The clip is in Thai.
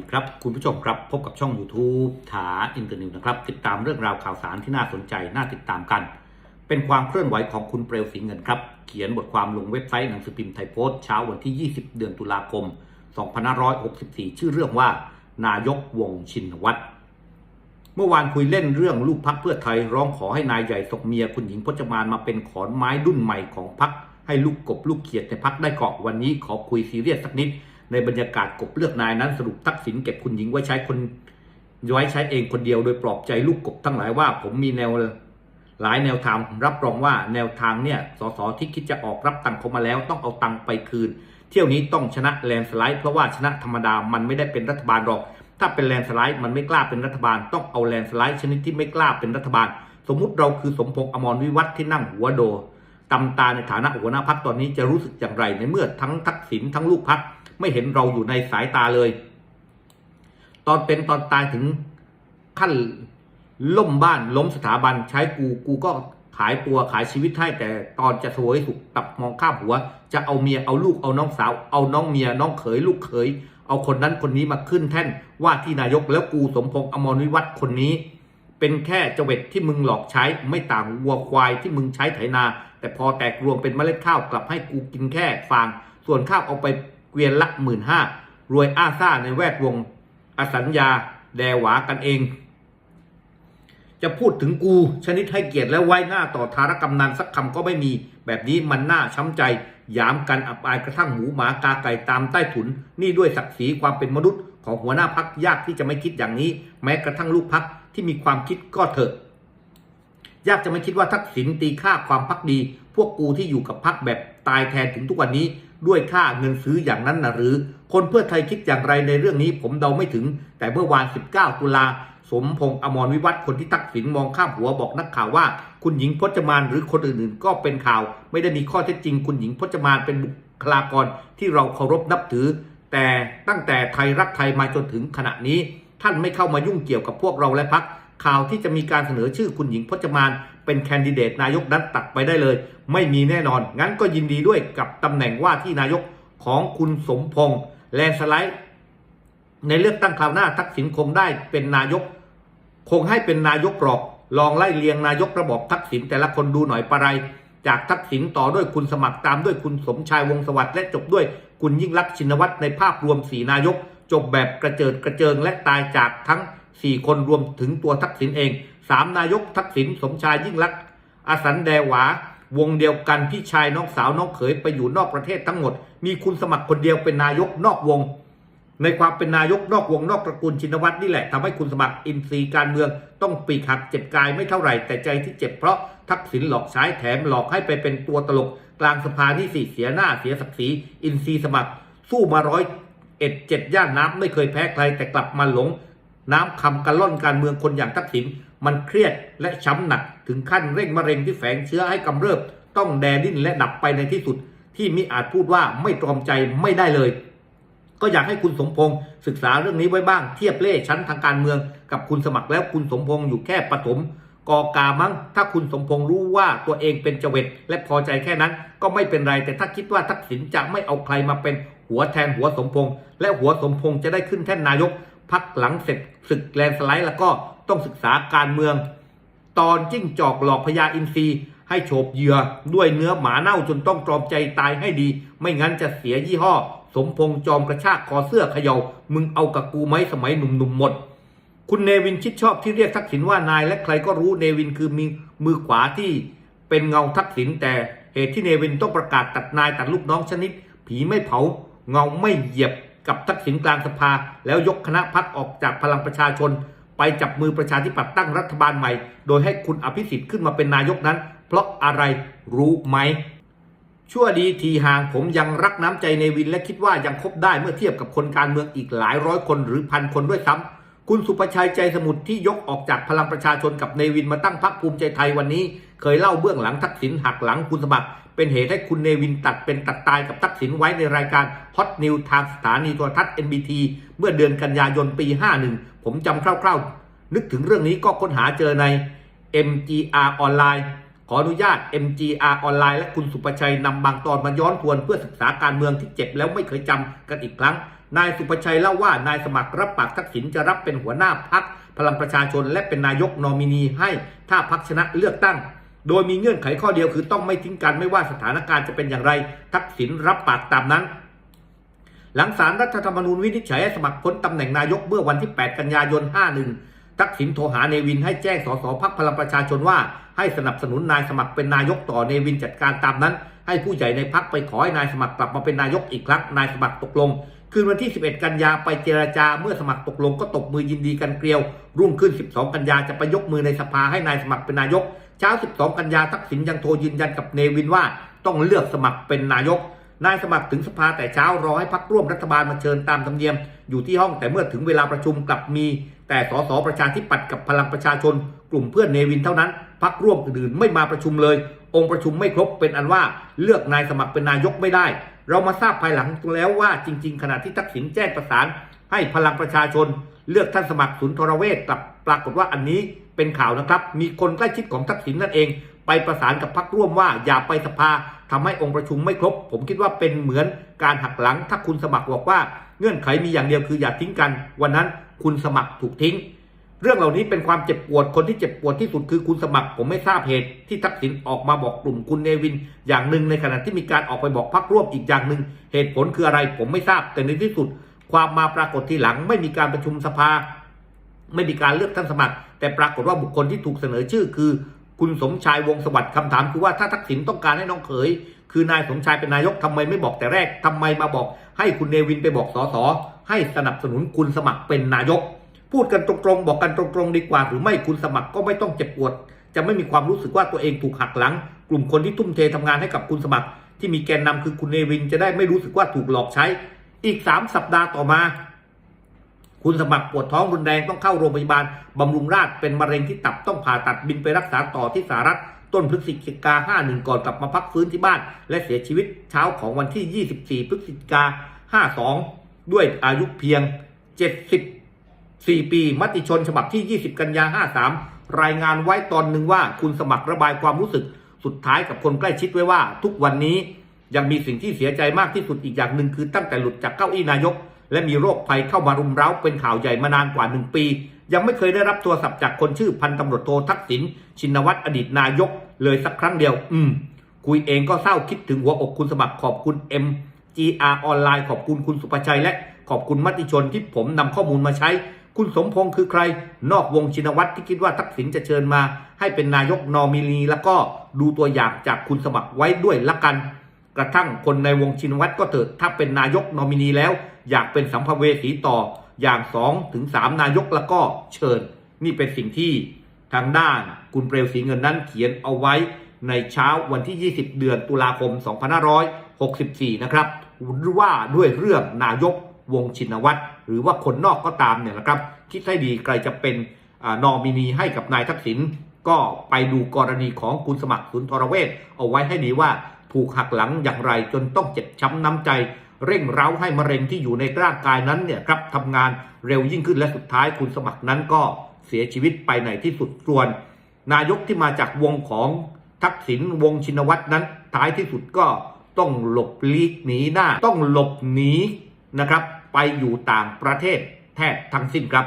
ดีครับ คุณผู้ชมครับ พบกับช่อง YouTube ถาอินเตอร์นิวนะครับ ติดตามเรื่องราวข่าวสารที่น่าสนใจ น่าติดตามกัน เป็นความเคลื่อนไหวของคุณเปลวสีเงินครับ เขียนบทความลงเว็บไซต์หนังสือพิมพ์ไทยโพสต์เช้าวันที่ 20 เดือนตุลาคม 2564 ชื่อเรื่องว่า นายกวงชินวัตรเมื่อวานคุยเล่นเรื่องลูกพักเพื่อไทยร้องขอให้นายใหญ่ศกเมียคุณหญิงพจมานมาเป็นขอนไม้ดุ้นใหม่ของพักให้ลูกกบลูกเขียดในพักได้เกาะวันนี้ขอคุยซีเรียสสักนิด ในบรรยากาศกบเลือกนายนั้นสรุปทักษิณเก็บคุณหญิงไว้ใช้คนไว้ใช้เองคนเดียวโดยปลอบใจลูกกบทั้งหลายว่า ผมมีแนวหลายแนวทางรับรองว่าแนวทางเนี่ยสสที่คิดจะออกรับตังค์เขามาแล้วต้องเอาตังค์ไปคืน เที่ยวนี้ต้องชนะแลนสไลด์เพราะว่าชนะธรรมดามันไม่ได้เป็นรัฐบาลหรอก ถ้าเป็นแลนสไลด์มันไม่กล้าเป็นรัฐบาล ต้องเอาแลนสไลด์ชนิดที่ไม่กล้าเป็นรัฐบาล สมมุติเราคือสมพงษ์อมรวิวัฒน์ที่นั่งหัวโดตำตาในฐานะหัวหน้าพักตอนนี้จะรู้สึกอย่างไรในเมื่อทั้งทักษิณทั้งลูกพัก ไม่เห็นเราอยู่ในสายตาเลย ตอนเป็นตอนตายถึงขั้นล่มบ้านล้มสถาบันใช้กูกูก็ขายตัวขายชีวิตให้แต่ตอนจะสวยสุขตับมองข้ามหัว จะเอาเมียเอาลูกเอาน้องสาว เอาน้องเมียน้องเขยลูกเขย เอาคนนั้นคนนี้มาขึ้นแท่นว่าที่นายกแล้วกูสมพงษ์อมรวิวัฒน์คนนี้ เป็นแค่เจเวตที่มึงหลอกใช้ไม่ต่างวัวควายที่มึงใช้ไถนา แต่พอแตกรวมเป็นเมล็ดข้าวกลับให้กูกินแค่ฟาง ส่วนข้าวเอาไป เกวียนละหมื่นห้ารวยอาซ่าในแวดวง อสัญญา แดหวากันเอง จะพูดถึงกูชนิดให้เกียรติและไว้หน้าต่อธารกำนันสักคำก็ไม่มี แบบนี้มันน่าช้ำใจยามกันอับอายกระทั่งหมูหมากาไก่ตามใต้ถุน นี่ด้วยศักดิ์ศรีความเป็นมนุษย์ของหัวหน้าพักยากที่จะไม่คิดอย่างนี้ แม้กระทั่งลูกพักที่มีความคิดก็เถอะยากจะไม่คิดว่าทักษิณตีค่าความพักดี พวกกูที่อยู่กับพักแบบตายแทนถึงทุกวันนี้ ด้วยค่าเงินซื้ออย่างนั้นนะหรือ คนเพื่อไทยคิดอย่างไรในเรื่องนี้ผมเดาไม่ถึง แต่เมื่อวาน 19 ตุลาสมพงษ์อมรวิวัฒน์คนที่ทักษิณมองข้ามหัวบอกนักข่าวว่า คุณหญิงพจมานหรือคนอื่นๆ ก็เป็นข่าว ไม่ได้มีข้อเท็จจริง คุณหญิงพจมานเป็นบุคลากรที่เราเคารพนับถือ แต่ตั้งแต่ไทยรักไทยมาจนถึงขณะนี้ ท่านไม่เข้ามายุ่งเกี่ยวกับพวกเราและพักข่าวที่จะมีการเสนอชื่อคุณหญิงพจมาน เป็นแคนดิเดตนายกนั้นตัดไปได้เลย ไม่มีแน่นอน งั้นก็ยินดีด้วยกับตำแหน่งว่าที่นายกของคุณสมพงษ์แลนสไลด์ ในเลือกตั้งคราวหน้าทักษิณคงได้เป็นนายก คงให้เป็นนายกหรอกลองไล่เลียงนายกระบอบทักษิณแต่ละคนดูหน่อยปะไร จากทักษิณต่อด้วยคุณสมัครตามด้วยคุณสมชายวงศ์สวัสดิ์และจบด้วยคุณยิ่งรักชินวัตรในภาพรวมสี่นายก จบแบบกระเจิดกระเจิงและตายจากทั้ง 4 คนรวมถึงตัวทักษิณเอง สามนายกทักษิณสมชายยิ่งรักษณ์อาสันแดหวาวงเดียวกันพี่ชายน้องสาวน้องเขยไปอยู่นอกประเทศทั้งหมด มีคุณสมัครคนเดียวเป็นนายกนอกวง ในความเป็นนายกนอกวงนอกตระกูลชินวัตรนี่แหละทำให้คุณสมัครอินทรีย์การเมือง ต้องปีกหักเจ็บกายไม่เท่าไหร่แต่ใจที่เจ็บเพราะทักษิณหลอกใช้แถมหลอกให้ไปเป็นตัวตลก กลางสภานี่สิเสียหน้าเสียศักดิ์ศรีอินทรีย์สมัคร สู้มาร้อยเอ็ดเจ็ดย่านน้ำไม่เคยแพ้ใครแต่กลับมาหลง น้ำคำกันล่อนการเมืองคนอย่างทักษิณ มันเครียดและช้ำหนักถึงขั้นเร่งมะเร็งที่แฝงเชื้อให้กำเริบ ต้องแดดิ้นและดับไปในที่สุด ที่มิอาจพูดว่าไม่ตรอมใจไม่ได้เลย ก็อยากให้คุณสมพงศ์ศึกษาเรื่องนี้ไว้บ้างเทียบเล่ชั้นทางการเมือง กับคุณสมัครแล้วคุณสมพงศ์อยู่แค่ปฐมกอกามั้งถ้าคุณสมพงศ์รู้ว่าตัวเองเป็นเจวิตและพอใจแค่นั้น ก็ไม่เป็นไร แต่ถ้าคิดว่าทักษิณจะไม่เอาใครมาเป็นหัวแทนหัวสมพงศ์และหัวสมพงศ์จะได้ขึ้นแท่นนายก พักหลังเสร็จศึกแลนสไลด์ แล้วก็ต้องศึกษาการเมือง ตอนจิ้งจอกหลอกพญาอินทรีให้โฉบเหยื่อด้วยเนื้อหมาเน่าจนต้องตรอมใจตายให้ดี ไม่งั้นจะเสียยี่ห้อ สมพงษ์จอมกระชากคอเสื้อเขยา่ามึงเอากับกูไหมสมัยหนุ่มๆหมด คุณเนวินชิดชอบที่เรียกทักษิณว่านายและใครก็รู้เนวินคือมีมือขวาที่เป็นเงาทักษิณแต่เหตุที่เนวินต้องประกาศตัดนายตัดลูกน้องชนิด ผีไม่เผาเงาไม่เหยียบ กับทักษิณกลางสภา แล้วยกคณะพักออกจากพลังประชาชน ไปจับมือประชาธิปัตย์ตั้งรัฐบาลใหม่ โดยให้คุณอภิสิทธิ์ขึ้นมาเป็นนายกนั้น เพราะอะไรรู้ไหม ชั่วดีทีห่างผมยังรักน้ำใจในวินและคิดว่ายังคบได้เมื่อเทียบกับคนการเมืองอีกหลายร้อยคนหรือพันคนด้วยซ้ำคุณสุประชัยใจสมุทรที่ยกออกจากพลังประชาชนกับเนวินมาตั้งพรรคภูมิใจไทยวันนี้ เคยเล่าเบื้องหลังทักษิณหักหลังคุณสมัคร เป็นเหตุให้คุณเนวินตัดเป็นตัดตายกับทักษิณไว้ในรายการฮอตนิวทางสถานีโทรทัศน์ NBT เมื่อเดือนกันยายนปี 51 ผมจำคร่าวๆ นึกถึงเรื่องนี้ก็ค้นหาเจอใน MGR ออนไลน์ขออนุญาต MGR ออนไลน์และคุณสุประชัยนำบางตอนมาย้อนทวนเพื่อศึกษาการเมืองที่เจ็บแล้วไม่เคยจำกันอีกครั้ง นายสุประชัยเล่าว่านายสมัครรับปากทักษิณจะรับเป็นหัวหน้าพักพลังประชาชนและเป็นนายกนอมินีให้ถ้าพักชนะเลือกตั้ง โดยมีเงื่อนไขข้อเดียวคือต้องไม่ทิ้งกันไม่ว่าสถานการณ์จะเป็นอย่างไร ทักษิณรับปากตามนั้น หลังสารรัฐธรรมนูญวินิจฉัยสมัครพ้นตำแหน่งนายกเมื่อวันที่ 8 กันยายน 51 ทักษิณโทรหาเนวินให้แจ้งสสพักพลังประชาชนว่า ให้สนับสนุนนายสมัครเป็นนายกต่อเนวินจัดการตามนั้น ให้ผู้ใหญ่ในพักไปขอให้นายสมัครกลับมาเป็นนายกอีกครั้งนายสมัครตกลง คืนวันที่ 11 กันยาไปเจรจาเมื่อสมัครตกลงก็ตบมือยินดีกันเกลียว รุ่งขึ้น 12 กันยาจะไปยกมือในสภาให้นายสมัครเป็นนายก เช้า 12 กันยาทักษิณยังโทรยืนยันกับเนวินว่าต้องเลือกสมัครเป็นนายก นายสมัครถึงสภาแต่เช้ารอให้พักร่วมรัฐบาลมาเชิญตามธรรมเนียม อยู่ที่ห้องแต่เมื่อถึงเวลาประชุมกลับมี แต่สสประชาธิปัตย์กับพลังประชาชน กลุ่มเพื่อนเนวินเท่านั้นพักร่วมอื่นๆไม่มาประชุมเลย องค์ประชุมไม่ครบเป็นอันว่าเลือกนายสมัครเป็นนายกไม่ได้เรามาทราบภายหลังแล้วว่าจริง ๆ ขณะที่ทักษิณแจ้งประสาน ให้พลังประชาชน เลือกท่านสมัครศูนย์ทรเวชกลับปรากฏว่าอันนี้เป็นข่าวนะครับ มีคนใกล้ชิดของทักษิณนั่นเอง ไปประสานกับพักร่วมว่าอย่าไปสภาทำให้องค์ประชุมไม่ครบ ผมคิดว่าเป็นเหมือนการหักหลัง ถ้าคุณสมัครบอกว่า เงื่อนไขมีอย่างเดียวคืออย่าทิ้งกัน วันนั้นคุณสมัครถูกทิ้ง เรื่องเหล่านี้เป็นความเจ็บปวดคนที่เจ็บปวดที่สุดคือคุณสมัคร ผมไม่ทราบเหตุที่ทักษิณออกมาบอกกลุ่มคุณเนวิน อย่างหนึ่งในขณะที่มีการออกไปบอกพักร่วมอีกอย่างหนึ่งเหตุผลคืออะไรผมไม่ทราบแต่ในที่สุด ความมาปรากฏทีหลังไม่มีการประชุมสภา ไม่มีการเลือกท่านสมัคร แต่ปรากฏว่าบุคคลที่ถูกเสนอชื่อคือ คุณสมชายวงสวัสดิ์คำถามคือว่าถ้าทักษิณต้องการให้น้องเขยคือนายสมชายเป็นนายกทำไมไม่บอกแต่แรกทำไมมาบอก ให้คุณเนวินไปบอกสสให้สนับสนุนคุณสมัครเป็นนายก พูดกันตรงๆ บอกกันตรงๆ ดีกว่า หรือไม่คุณสมัครก็ไม่ต้องเจ็บปวด จะไม่มีความรู้สึกว่าตัวเองถูกหักหลัง กลุ่มคนที่ทุ่มเททำงานให้กับคุณสมัคร ที่มีแกนนำคือคุณเนวินจะได้ไม่รู้สึกว่าถูกหลอกใช้ อีก 3 สัปดาห์ต่อมา คุณสมัครปวดท้องรุนแรงต้องเข้าโรงพยาบาลบำรุงราษฎร์เป็นมะเร็งที่ตับต้องผ่าตัดบินไปรักษาต่อที่สหรัฐต้นพฤศจิกา51 ก่อนกลับมาพักฟื้นที่บ้าน และเสียชีวิตเช้าของวันที่ 24 พฤศจิกา52 ด้วยอายุเพียง 4 ปี มติชนฉบับที่ 20 กันยา 53 รายงานไว้ตอนหนึ่งว่าคุณสมัครระบายความรู้สึกสุดท้ายกับคนใกล้ชิดไว้ว่า ทุกวันนี้ยังมีสิ่งที่เสียใจมากที่สุดอีกอย่างหนึ่งคือตั้งแต่หลุดจากเก้าอี้นายก และมีโรคภัยเข้ามารุมเร้าเป็นข่าวใหญ่มานานกว่าหนึ่งปี ยังไม่เคยได้รับโทรศัพท์จากคนชื่อพันตำรวจโททักษิณชินวัตรอดีตนายก เลยสักครั้งเดียว อืม คุยเองก็เศร้าคิดถึงหัวอกคุณสมัครขอบคุณ MGR ออนไลน์ขอบคุณคุณสุภชัยและขอบคุณมติชนที่ผมนำข้อมูลมาใช้ คุณสมพงษ์คือใคร นอกวงชินวัตรที่คิดว่าทักษิณจะเชิญมา ให้เป็นนายกนอมินีแล้วก็ดูตัวอย่างจากคุณสมัครไว้ด้วยละกัน กระทั่งคนในวงชินวัตรก็เถิดถ้าเป็นนายกนอมินีแล้ว อยากเป็นสัมภเวสีต่ออย่างสองถึงสามนายกแล้วก็เชิญ นี่เป็นสิ่งที่ทางด้านคุณเปลวสีเงินนั้นเขียนเอาไว้ในเช้าวันที่ 20 เดือนตุลาคม 2564 นะครับว่าด้วยเรื่องนายกวงชินวัตร หรือว่าคนนอกก็ตามเนี่ยนะครับคิดให้ดีใครจะเป็นอนอมินีให้กับนายทักษิณก็ไปดูกรณีของคุณสมัครสุนทรเวชเอาไว้ให้ดีว่าถูกหักหลังอย่างไรจนต้องเจ็บช้ำน้ำใจเร่งเร้าให้มะเร็งที่อยู่ในร่างกายนั้นเนี่ยครับทำงานเร็วยิ่งขึ้นและสุดท้ายคุณสมัครนั้นก็เสียชีวิตไปในที่สุดส่วน นายกที่มาจากวงของทักษิณวงชินวัตรนั้นท้ายที่สุดก็ต้องหลบลีกหนีหน้า ต้องหลบหนีนะครับ ไปอยู่ต่างประเทศแทบทั้งสิ้นครับ